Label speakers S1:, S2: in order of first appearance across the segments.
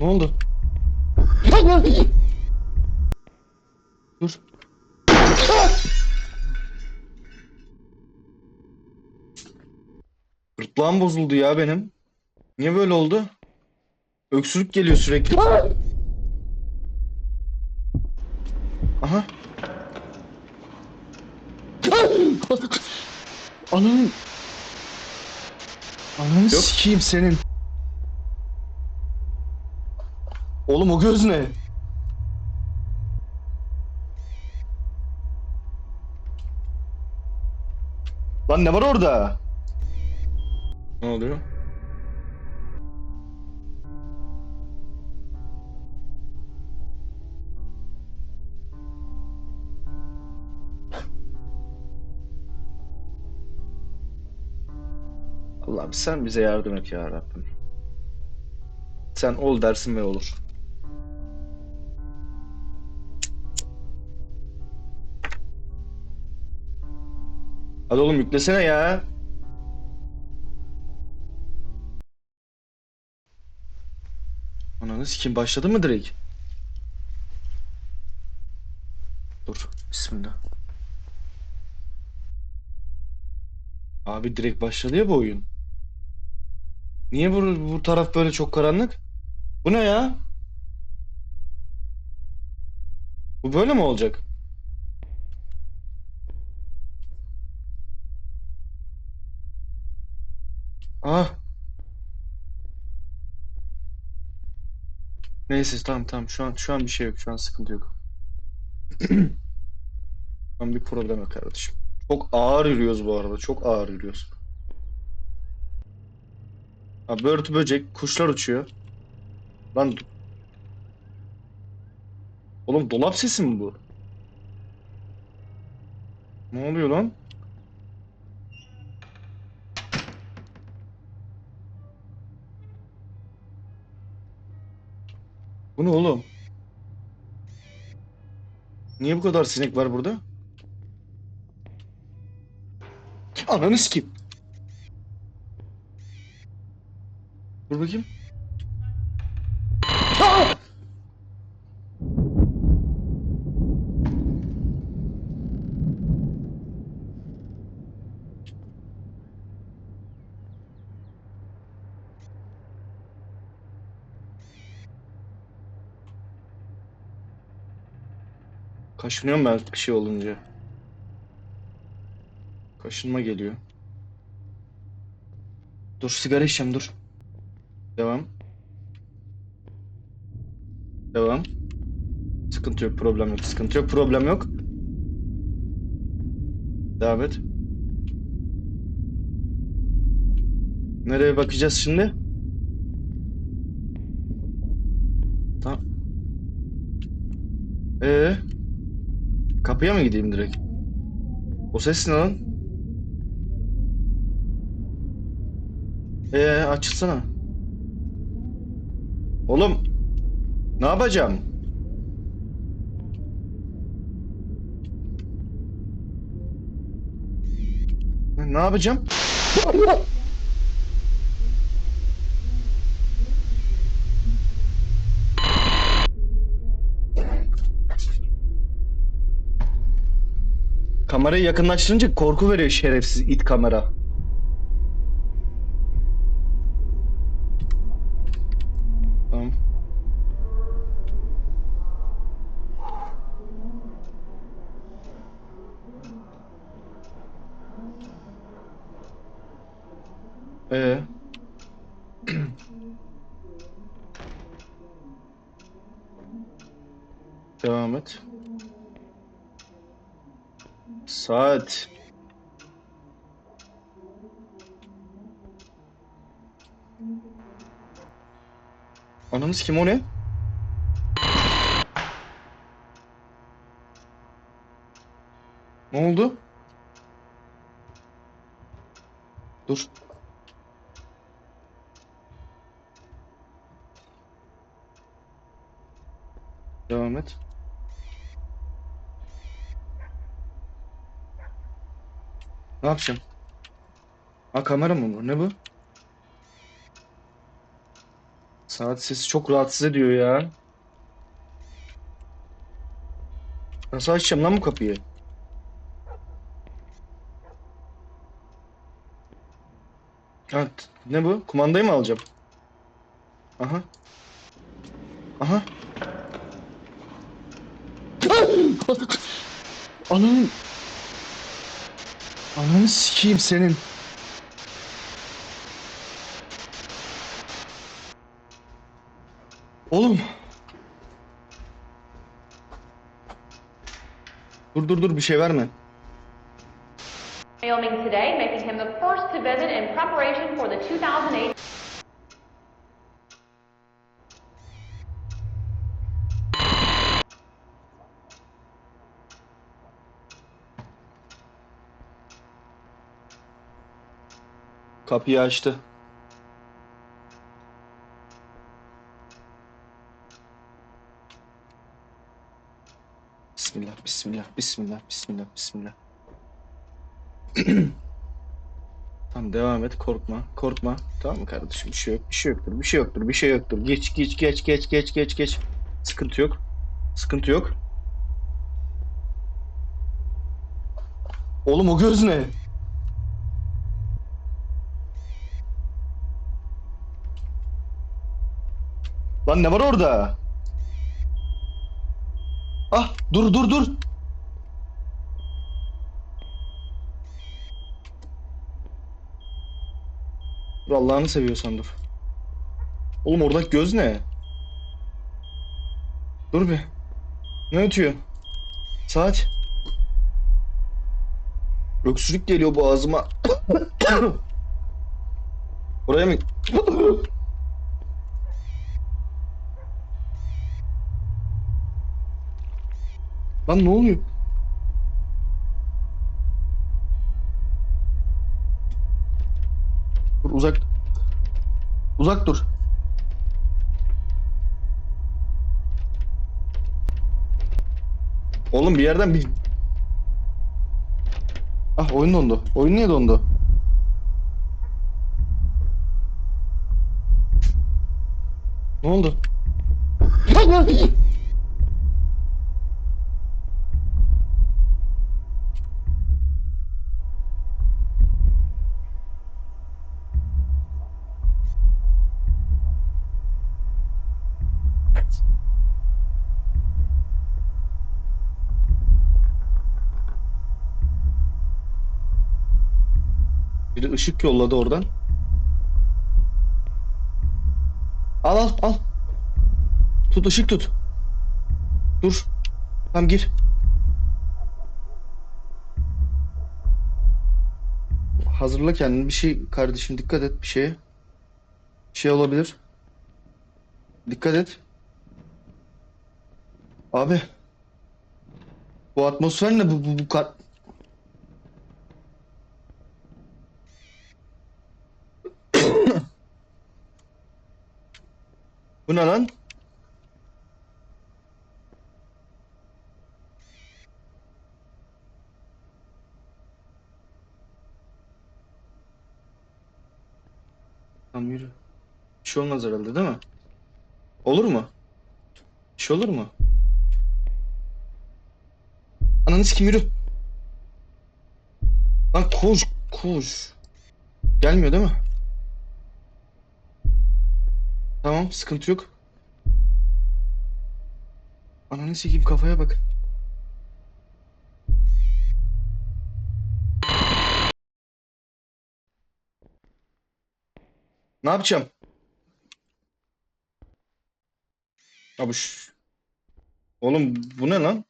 S1: Ne oldu? Dur. Gırtlağım bozuldu ya benim. Niye böyle oldu? Öksürük geliyor sürekli. Aha. Ananın... Ananı sikeyim senin. Oğlum o göz ne? Lan ne var orada? Ne oluyor? Allah'ım sen bize yardım et ya Rabbim. Sen ol dersin ve olur. Hadi oğlum yüklesene ya. Ananı sikeyim başladı mı direkt? Dur. Bismillah. Abi direkt başladı ya bu oyun. Niye bu, bu taraf böyle çok karanlık? Bu ne ya? Bu böyle mi olacak? Ah. Neyse tamam tamam şu an şu an bir şey yok şu an sıkıntı yok. An bir problem yok kardeşim. Çok ağır yürüyoruz bu arada çok ağır yürüyoruz. Ha börtü böcek kuşlar uçuyor. Lan Oğlum dolap sesi mi bu? Ne oluyor lan? Bu ne oğlum? Niye bu kadar sinek var burada? Ananı sikeyim. Dur bakayım. Kaşınıyorum ben bir şey olunca. Kaşınma geliyor. Dur sigara içeceğim dur. Devam. Devam. Sıkıntı yok, problem yok. Sıkıntı yok, problem yok. Devam et. Nereye bakacağız şimdi? Tamam. Ee, kapıya mı gideyim direkt? O ses ne lan? Ee, açılsana. Oğlum, ne yapacağım? Ne yapacağım? Kamerayı yakınlaştırınca korku veriyor şerefsiz it kamera. Tamam. Ee. Devam et. Saat. Ananız kim o ne? Ne oldu? Dur. Devam et. Ne yapacağım? Ha kamera mı bu? Ne bu? Saat sesi çok rahatsız ediyor ya. Nasıl açacağım lan bu kapıyı? Ha, t- ne bu? Kumandayı mı alacağım? Aha. Aha. Ananı... Ananı sikeyim senin. Oğlum. Dur dur dur bir şey verme.
S2: Wyoming today, making him the first to visit in preparation for the 2008
S1: Kapıyı açtı. Bismillah, bismillah, bismillah, bismillah, bismillah. Tamam devam et, korkma, korkma. Tamam mı kardeşim? Bir şey yok, bir şey yoktur, bir şey yoktur, bir şey yoktur. Geç, geç, geç, geç, geç, geç, geç. Sıkıntı yok. Sıkıntı yok. Oğlum o göz ne? Lan ne var orada? Ah dur dur dur. Dur Allah'ını seviyorsan dur. Oğlum oradaki göz ne? Dur bir. Ne ötüyor? Saat. Öksürük geliyor boğazıma. Oraya mı? Lan ne oluyor? Dur uzak. Uzak dur. Oğlum bir yerden bir... Ah oyun dondu. Oyun niye dondu? Ne oldu? Biri ışık yolladı oradan. Al al al. Tut ışık tut. Dur. Tamam gir. Hazırla kendini. Bir şey kardeşim dikkat et bir şeye. Bir şey olabilir. Dikkat et. Abi. Bu atmosfer ne bu bu, bu kar... Bu ne lan? Tamam yürü. Bir şey olmaz herhalde değil mi? Olur mu? Bir şey olur mu? Ananı sikim yürü. Lan koş koş. Gelmiyor değil mi? Tamam sıkıntı yok. Ananı sikeyim kafaya bak. Ne yapacağım? Abi şu... Oğlum bu ne lan?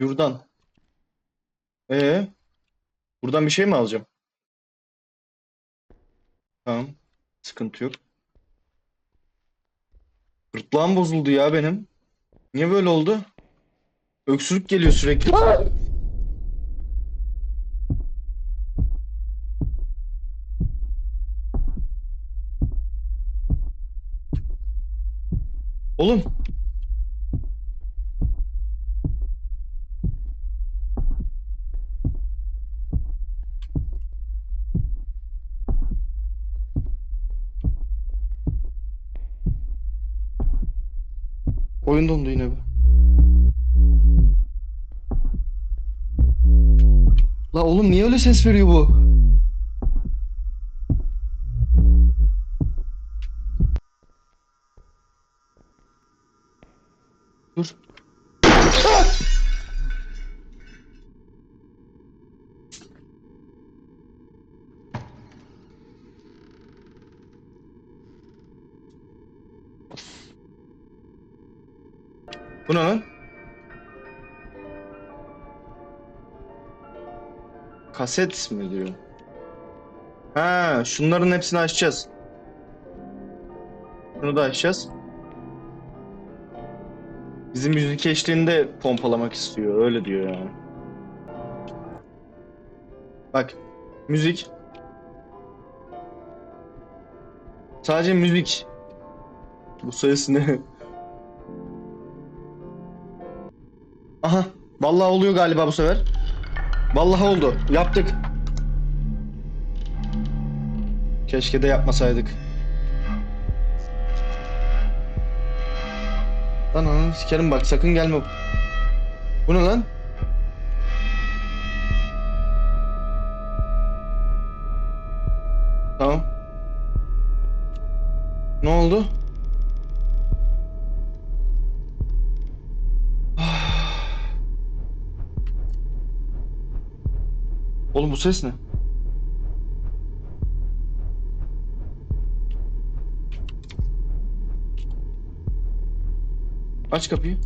S1: Yurdan. Ee? Buradan bir şey mi alacağım? Tamam. Sıkıntı yok. Gırtlağım bozuldu ya benim. Niye böyle oldu? Öksürük geliyor sürekli. Oğlum. Oyun dondu yine bu. La oğlum niye öyle ses veriyor bu? Dur. Bu ne lan? Kaset mi diyor? Ha, şunların hepsini açacağız. Bunu da açacağız. Bizim müzik eşliğinde pompalamak istiyor. Öyle diyor yani. Bak. Müzik. Sadece müzik. Bu ses ne? Vallahi oluyor galiba bu sefer. Vallahi oldu. Yaptık. Keşke de yapmasaydık. Lan ananı sikerim bak sakın gelme. Bu ne lan? Tamam. Ne oldu? Oğlum bu ses ne? Aç kapıyı.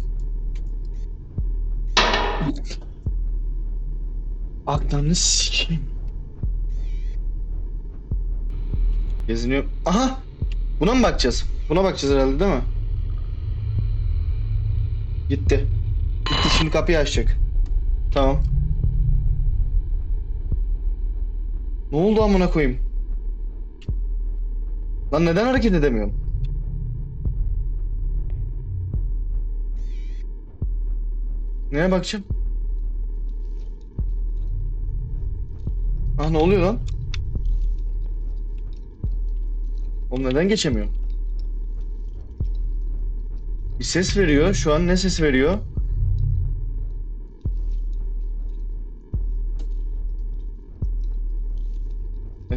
S1: Aklını sikeyim. Geziniyor. Aha! Buna mı bakacağız? Buna bakacağız herhalde değil mi? Gitti. Gitti şimdi kapıyı açacak. Tamam. Ne oldu amına koyayım? Lan neden hareket edemiyorum? Neye bakacağım? Ah ne oluyor lan? Oğlum neden geçemiyorum? Bir ses veriyor. Şu an ne ses veriyor?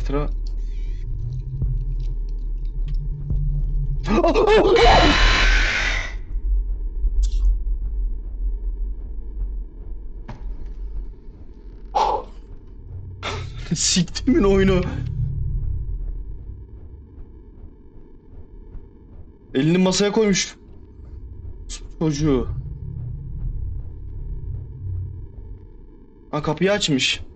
S1: Etra... Siktimin oyunu. Elini masaya koymuş. Çocuğu. Ha kapıyı açmış.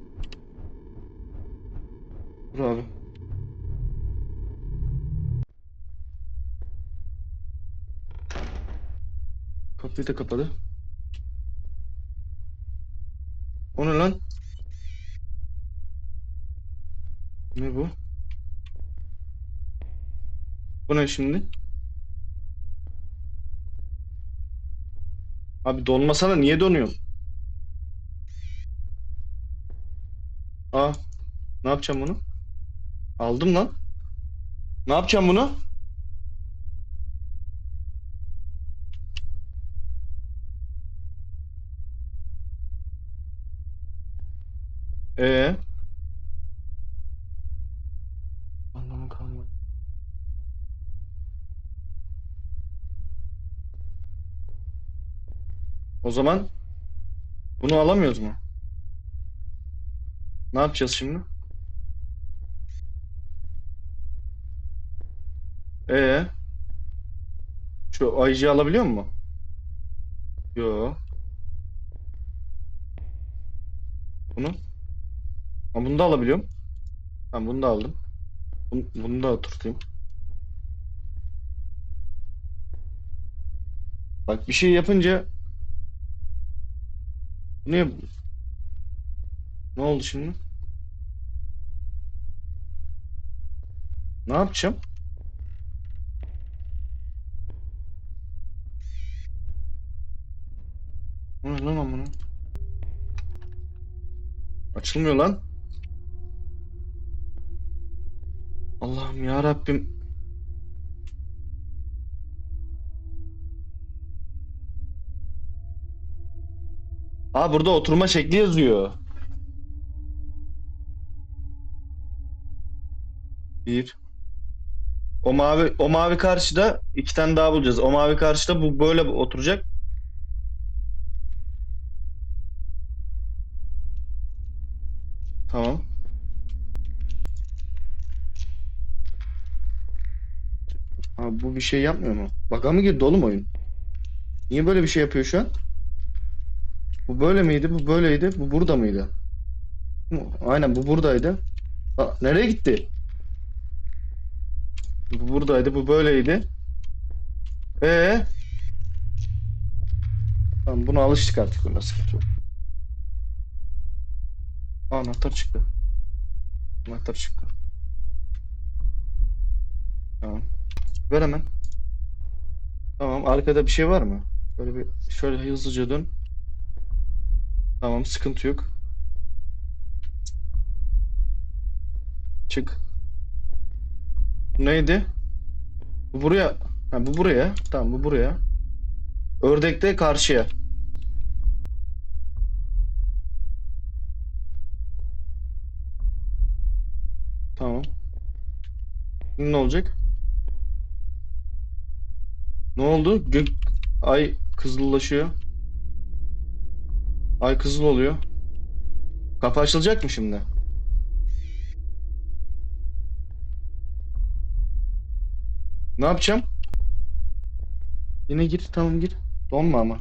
S1: Dur abi. Kapıyı da kapadı. O ne lan? Ne bu? Bu ne şimdi? Abi donmasana niye donuyorsun? Aa, ne yapacağım bunu? Aldım lan. Ne yapacağım bunu? Ee? Anlamı kalmadı. O zaman bunu alamıyoruz mu? Ne yapacağız şimdi? Ee? Şu ayıcıyı alabiliyor mu? Yo. Bunu? Ha, bunu da alabiliyorum. Tamam bunu da aldım. Bunu, bunu da oturtayım. Bak bir şey yapınca ne? Ne oldu şimdi? Ne yapacağım? Açılmıyor lan. Allah'ım ya Rabbim. Aa burada oturma şekli yazıyor. Bir. O mavi o mavi karşıda iki tane daha bulacağız. O mavi karşıda bu böyle oturacak. Tamam. Abi bu bir şey yapmıyor mu? Baka mı girdi oğlum oyun? Niye böyle bir şey yapıyor şu an? Bu böyle miydi? Bu böyleydi. Bu burada mıydı? Aynen bu buradaydı. Aa, nereye gitti? Bu buradaydı. Bu böyleydi. Ee? Tamam buna alıştık artık. Buna sıkıntı. Aa, Anahtar çıktı. Anahtar çıktı. Tamam. Ver hemen. Tamam. Arkada bir şey var mı? Böyle bir şöyle hızlıca dön. Tamam. Sıkıntı yok. Çık. Neydi? Bu buraya. Ha, bu buraya. Tamam bu buraya. Ördek de karşıya. Tamam. Ne olacak? Ne oldu? Gök ay kızıllaşıyor. Ay kızıl oluyor. Kapı açılacak mı şimdi? Ne yapacağım? Yine gir, tamam gir. Donma ama.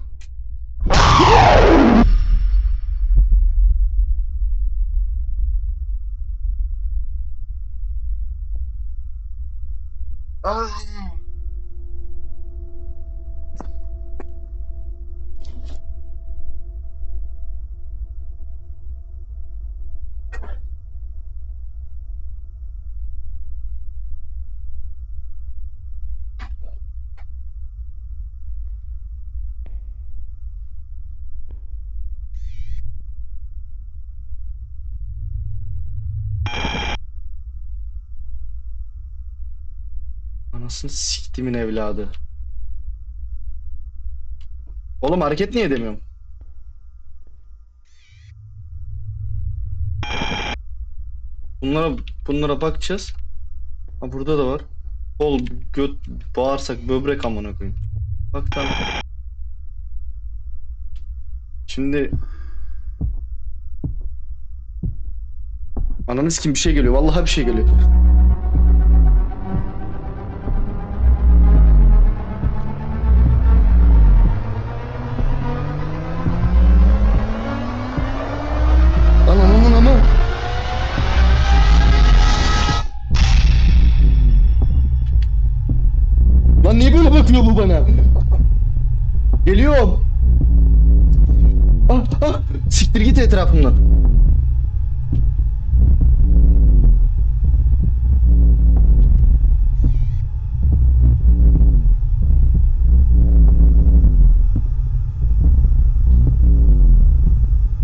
S1: Anasını siktimin evladı. Oğlum hareket niye edemiyorum? Bunlara bunlara bakacağız. Ha burada da var. Kol, göt, bağırsak, böbrek amına koyayım. Bak tamam. Şimdi Ananı kim bir şey geliyor. Vallahi bir şey geliyor. Siktir git etrafımdan.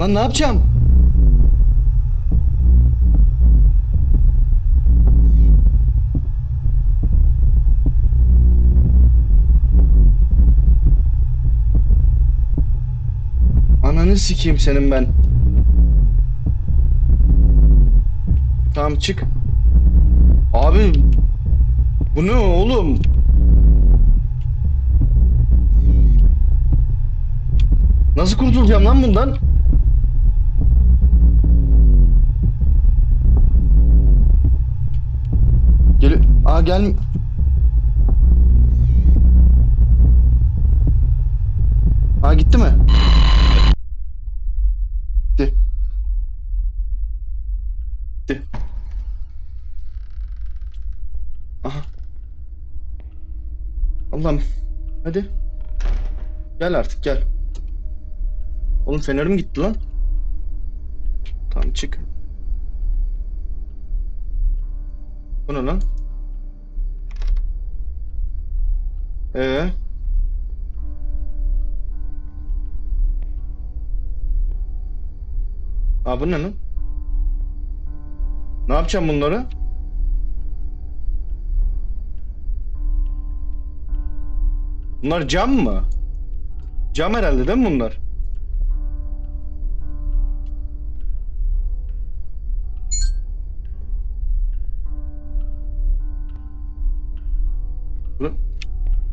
S1: Lan ne yapacağım? Ananı sikeyim senin ben. Tamam çık. Abi bu ne oğlum? Nasıl kurtulacağım lan bundan? Gel. Aa gel. Aa gitti mi? Gitti. Gitti. Aha. Allah'ım. Hadi. Gel artık gel. Oğlum fenerim gitti lan. Tamam çık. Bu ne lan? Ee? Aa bu ne lan? Ne yapacağım bunları? Bunlar cam mı? Cam herhalde değil mi bunlar?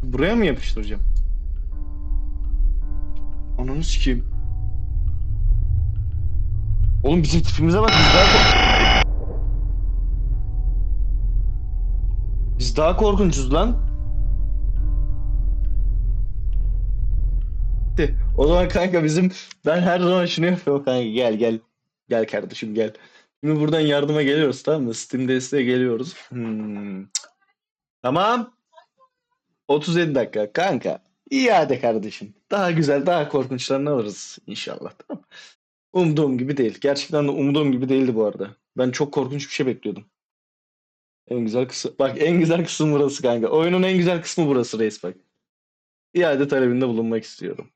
S1: Buraya mı yapıştıracağım? Ananı sikeyim. Oğlum bizim tipimize bak biz daha kork Biz daha korkuncuz lan. De, O zaman kanka bizim ben her zaman şunu yapıyorum kanka gel gel. Gel kardeşim gel. Şimdi buradan yardıma geliyoruz tamam mı? Steam desteğe geliyoruz. Hmm. Tamam. 37 dakika kanka. Hadi kardeşim. Daha güzel, daha korkunçlarını alırız inşallah. Tamam. Umduğum gibi değil. Gerçekten de umduğum gibi değildi bu arada. Ben çok korkunç bir şey bekliyordum. En güzel kısım. Bak en güzel kısım burası kanka. Oyunun en güzel kısmı burası reis bak. İade talebinde bulunmak istiyorum.